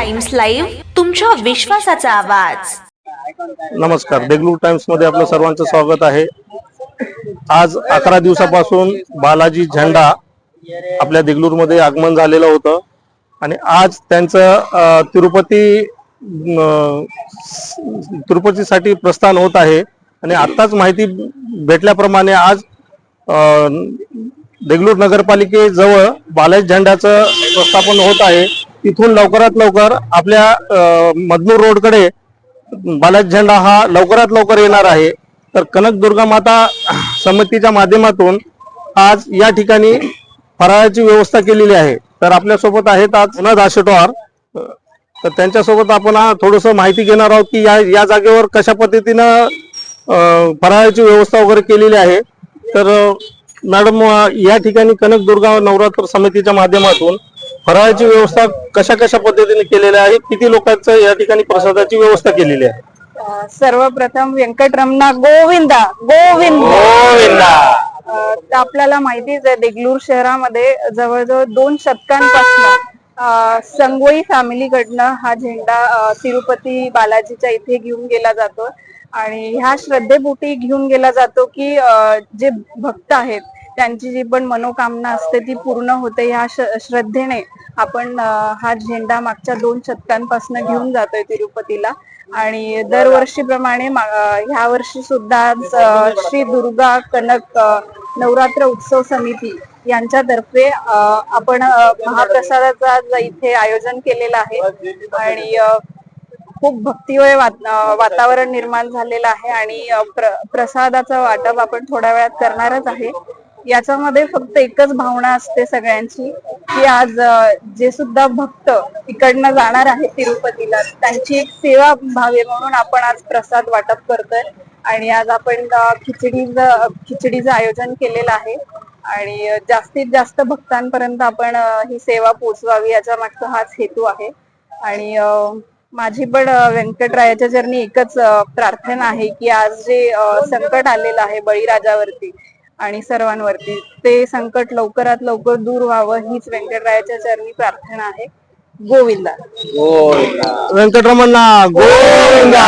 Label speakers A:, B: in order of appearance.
A: Times live तुमच्या विश्वासाचा आवाज.
B: नमस्कार देगलूर टाइम्समध्ये आपलं सर्वांचं स्वागत आहे. आज अकरा दिवसापासून बालाजी झेंडा आपल्या देगलूरमध्ये आगमन झालेलं होतं. आणि आज त्यांचं तिरुपती तिरुपतीसाठी प्रस्थान होत आहे. आणि आत्ताच माहिती भेटल्याप्रमाणे आज देगलूर नगरपालिकेजवळ बालाजी झेंड्याचं प्रस्थापन होत आहे. तिथून लवकरात लवकर आपल्या अं, मदनूर रोडकडे बालाजी झेंडा हा लवकरात लवकर येणार आहे. तर कनक दुर्गा माता समितीच्या माध्यमातून आज या ठिकाणी फराळाची व्यवस्था केलेली आहे. तर आपल्यासोबत आहेत आज पुन्हा दाशेटवार तर त्यांच्यासोबत आपण थोडस माहिती घेणार आहोत की या या जागेवर कशा पद्धतीनं फराळाची व्यवस्था वगैरे केलेली आहे. तर मॅडम या ठिकाणी कनक दुर्गा नवरात्र समितीच्या माध्यमातून फराळाची व्यवस्था कशा कशा पद्धतीने केलेली आहे? किती लोकांचं या ठिकाणी प्रसादाची व्यवस्था केलेली आहे?
C: अ, सर्वप्रथम व्यंकटरमणा गोविंदा गोविंद. अ, तर आपल्याला माहितीच आहे देगलूर शहरामध्ये जवळजवळ दोन शतकांपासून संगोई फॅमिलीकडनं हा झेंडा अ, तिरुपती बालाजीच्या इथे घेऊन गेला जातो. आणि ह्या श्रद्धेपोटी घेऊन गेला जातो की अ, जे भक्त आहेत त्यांची जी पण मनोकामना असते ती पूर्ण होते ह्या श्रद्धेने आपण हा झेंडा मागच्या दोन शतकांपासून घेऊन जातोय तिरुपतीला. आणि दरवर्षीप्रमाणे ह्या वर्षी सुद्धा श्री दुर्गा कनक नवरात्र उत्सव समिती यांच्यातर्फे आपण महाप्रसादाचा इथे आयोजन केलेलं आहे आणि खूप भक्तिमय वातावरण निर्माण झालेलं आहे आणि प्र- प्रसादाचं वाटप आपण थोड्या वेळात करणारच आहे. याच्यामध्ये फक्त एकच भावना असते सगळ्यांची की आज जे सुद्धा भक्त इकडनं जाणार आहेत तिरुपतीला त्यांची एक सेवा व्हावी म्हणून आपण आज प्रसाद वाटप करतोय. आणि आज आपण खिचडीचं खिचडीचं आयोजन केलेलं आहे. आणि जास्तीत जास्त भक्तांपर्यंत आपण ही सेवा पोचवावी याच्या मागचा हाच हेतू आहे. आणि माझी पण व्यंकटरायाच्या जर्नी एकच प्रार्थना आहे की आज जे संकट आलेलं आहे बळीराजावरती आणि सर्वांवरती ते संकट लवकरात लवकर दूर व्हावं हीच व्यंकटरायाच्या चरणी प्रार्थना आहे. गोविंदा.
B: व्यंकटरमणा गोविंदा.